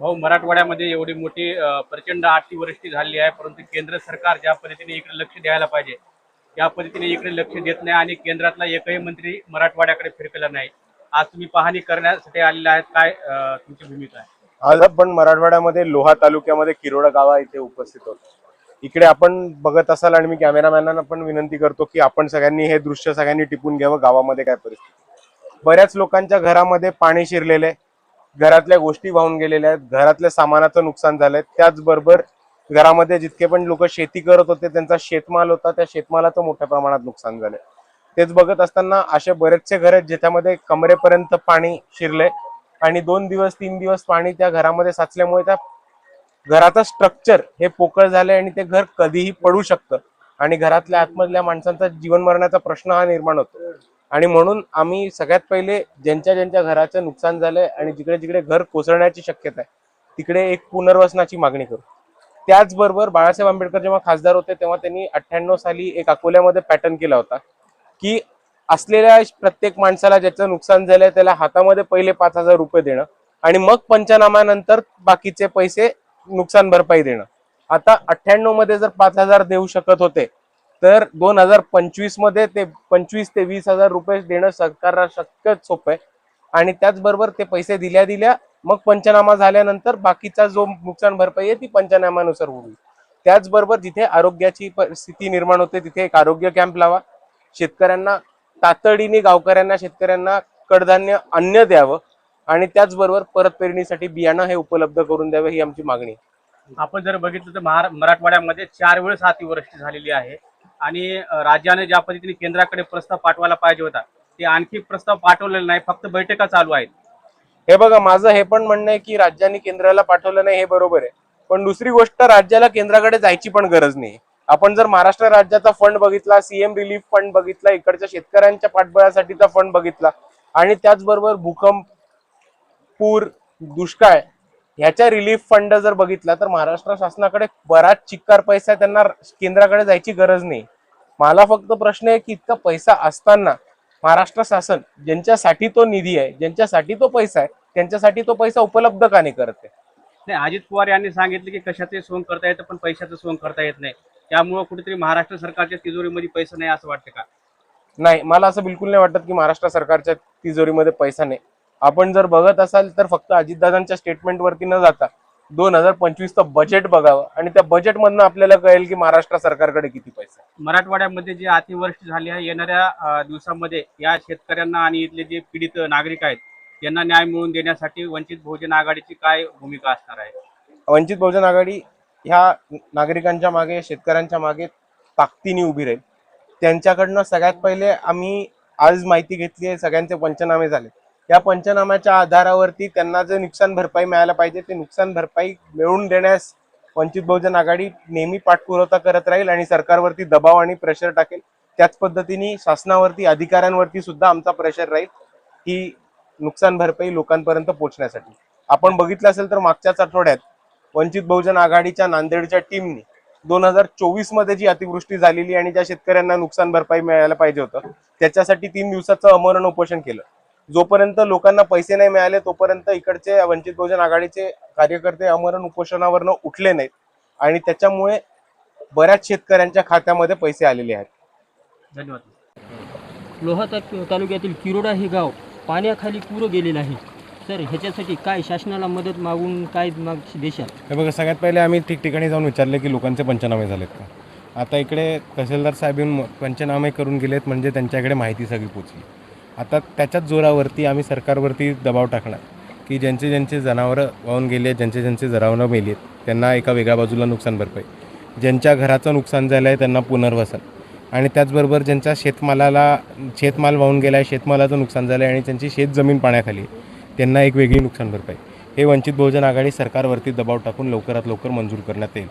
भाऊ मराठवाड्यामध्ये एवढी मोठी प्रचंड अतिवृष्टी झाली आहे परंतु केंद्र सरकार ज्या पद्धतीने इकडे लक्ष द्यायला पाहिजे त्या पद्धतीने इकडे लक्ष देत नाही आणि केंद्रातला एकही मंत्री मराठवाड्याकडे फिरकला नाही. आज तुम्ही पाहणी करण्यासाठी आलेले आहेत. काय तुमची भूमिका आहे? आज आपण मराठवाड्यामध्ये लोहा तालुक्यामध्ये किरोडा गावा इथे उपस्थित होतो इकडे आपण बघत असाल आणि मी कॅमेरामॅनांना पण विनंती करतो की आपण सगळ्यांनी हे दृश्य सगळ्यांनी टिपून घ्यावं गावामध्ये काय परिस्थिती. बऱ्याच लोकांच्या घरामध्ये पाणी शिरलेलं आहे. घरातल्या गोष्टी वाहून गेलेल्या आहेत. घरातल्या सामानाचं नुकसान झालंय. त्याचबरोबर घरामध्ये जितके पण लोक शेती करत होते त्यांचा शेतमाल होता त्या शेतमालाचं मोठ्या प्रमाणात नुकसान झालंय. तेच बघत असताना असे बरेचसे घर आहेत ज्याच्यामध्ये कमरेपर्यंत पाणी शिरले आणि दोन दिवस तीन दिवस पाणी त्या घरामध्ये साचल्यामुळे त्या घराचं स्ट्रक्चर हे पोकळ झालंय आणि ते घर कधीही पडू शकतं. आणि घरातल्या आतमधल्या माणसांचा जीवन मरणाचा प्रश्न हा निर्माण होतो. आणि म्हणून आम्ही सगळ्यात पहिले ज्यांच्या ज्यांच्या घराचं नुकसान झालंय आणि जिकडे जिकडे घर कोसळण्याची शक्यता आहे तिकडे एक पुनर्वसनाची मागणी करू. त्याचबरोबर बाळासाहेब आंबेडकर जेव्हा खासदार होते तेव्हा त्यांनी अठ्ठ्याण्णव साली एक अकोल्यामध्ये पॅटर्न केला होता की असलेल्या प्रत्येक माणसाला ज्याचं नुकसान झालंय त्याला हातामध्ये पहिले पाच हजार रुपये देणं आणि मग पंचनाम्यानंतर बाकीचे पैसे नुकसान भरपाई देणं. आता अठ्ठ्याण्णवमध्ये जर पाच हजार देऊ शकत होते तर दोन हजार पंचवीसमध्ये ते पंचवीस ते वीस हजार रुपये देणं सरकारला शक्य सोपं आहे. आणि त्याचबरोबर ते पैसे दिल्या दिल्या मग पंचनामा झाल्यानंतर बाकीचा जो नुकसान भरपाई आहे ती पंचनाम्यानुसार होईल. त्याचबरोबर जिथे आरोग्याची परिस्थिती निर्माण होते तिथे एक आरोग्य कॅम्प लावा. शेतकऱ्यांना तातडीने गावकऱ्यांना शेतकऱ्यांना कडधान्य अन्न द्यावं. आणि त्याचबरोबर परत पेरणीसाठी बियाणं हे उपलब्ध करून द्यावं ही आमची मागणी आपण जर बघितलं तर महारा मराठवाड्यामध्ये चार वेळेस अतिवृष्टी झालेली आहे. आणि राज्याने ज्या पद्धतीने केंद्राकडे प्रस्ताव पाठवायला पाहिजे होता ते आणखी प्रस्ताव पाठवलेला नाही फक्त बैठका चालू आहेत. हे बघा माझं हे पण म्हणणं आहे की राज्याने केंद्राला पाठवलं नाही हे बरोबर आहे. पण दुसरी गोष्ट राज्याला केंद्राकडे जायची पण गरज नाही. आपण जर महाराष्ट्र राज्याचा फंड बघितला सीएम रिलीफ फंड बघितला इकडच्या शेतकऱ्यांच्या पाठबळासाठीचा फंड बघितला आणि त्याचबरोबर भूकंप पूर दुष्काळ ह्याच्या रिलीफ फंड जर बघितला तर महाराष्ट्र शासनाकडे बराच चिक्कार पैसा त्यांना केंद्राकडे जायची गरज नाही. मला फक्त प्रश्न आहे की इतका पैसा असताना महाराष्ट्र शासन ज्यांच्यासाठी तो निधी आहे ज्यांच्यासाठी तो पैसा आहे त्यांच्यासाठी तो पैसा उपलब्ध का नाही करत नाही अजित पवार यांनी सांगितलं की कशाचे सोंग करता येतं पण पैशाचं सोंग करता येत नाही. त्यामुळं कुठेतरी महाराष्ट्र सरकारच्या तिजोरीमध्ये पैसा नाही असं वाटतं का? नाही मला असं बिलकुल नाही वाटत की महाराष्ट्र सरकारच्या तिजोरीमध्ये पैसा नाही. आपण जर बघत असाल तर फक्त अजितदादांच्या स्टेटमेंटवरती न जाता दोन हजार पंचवीसचं बजेट बघावं. आणि त्या बजेटमधनं आपल्याला कळेल की महाराष्ट्र सरकारकडे किती पैसा मराठवाड्यामध्ये जी अतिवृष्टी झाली आहे येणाऱ्या दिवसामध्ये या शेतकऱ्यांना आणि इथले जे पीडित नागरिक आहेत यांना न्याय मिळवून देण्यासाठी वंचित बहुजन आघाडीची काय भूमिका असणार आहे? वंचित बहुजन आघाडी ह्या नागरिकांच्या मागे शेतकऱ्यांच्या मागे ताकदीने उभी राहील. त्यांच्याकडनं सगळ्यात पहिले आम्ही आज माहिती घेतली आहे सगळ्यांचे पंचनामे झाले या पंचनाम्याच्या आधारावरती त्यांना जे नुकसान भरपाई मिळायला पाहिजे ते नुकसान भरपाई मिळवून देण्यास वंचित बहुजन आघाडी नेहमी पाठपुरवठा करत राहील आणि सरकारवरती दबाव आणि प्रेशर टाकेल. त्याच पद्धतीने शासनावरती अधिकाऱ्यांवरती सुद्धा आमचा प्रेशर राहील ही नुकसान भरपाई लोकांपर्यंत पोहोचण्यासाठी. आपण बघितलं असेल तर मागच्याच आठवड्यात वंचित बहुजन आघाडीच्या नांदेडच्या टीमने दोन हजार चोवीसमध्ये जी अतिवृष्टी झालेली आणि ज्या शेतकऱ्यांना नुकसान भरपाई मिळायला पाहिजे होतं त्याच्यासाठी तीन दिवसाचं अमरण उपोषण केलं. जोपर्यंत लोकांना पैसे नाही मिळाले तोपर्यंत इकडचे वंचित बहुजन आघाडीचे कार्यकर्ते अमरण उपोषणावरनं उठले नाहीत. आणि त्याच्यामुळे बऱ्याच शेतकऱ्यांच्या खात्यामध्ये पैसे आलेले आहेत. धन्यवाद. लोहा ताक तालुक्यातील किरोडा हे गाव पाण्याखाली पुरं गेलेलं आहे. सर ह्याच्यासाठी काय शासनाला मदत मागून काय माग देशाल हे बघा सगळ्यात पहिले आम्ही ठिकठिकाणी जाऊन विचारले की लोकांचे पंचनामे झालेत का? आता इकडे तहसीलदार साहेब येऊन पंचनामे करून गेलेत म्हणजे त्यांच्याकडे माहिती सगळी पोचली. आता त्याच्याच जोरावरती आम्ही सरकारवरती दबाव टाकणार की ज्यांचे ज्यांचे जनावरं वाहून गेले आहेत ज्यांचे ज्यांचे जनावरं मेली आहेत त्यांना एका वेगळ्या बाजूला नुकसान भरपाई. ज्यांच्या घराचं नुकसान झालं आहे त्यांना पुनर्वसन. आणि त्याचबरोबर ज्यांच्या शेतमालाला शेतमाल वाहून गेला आहे शेतमालाचं नुकसान झालं आहे आणि त्यांची शेतजमीन पाण्याखाली आहे त्यांना एक वेगळी नुकसान भरपाई. हे वंचित बहुजन आघाडी सरकारवरती दबाव टाकून लवकरात लवकर मंजूर करण्यात येईल.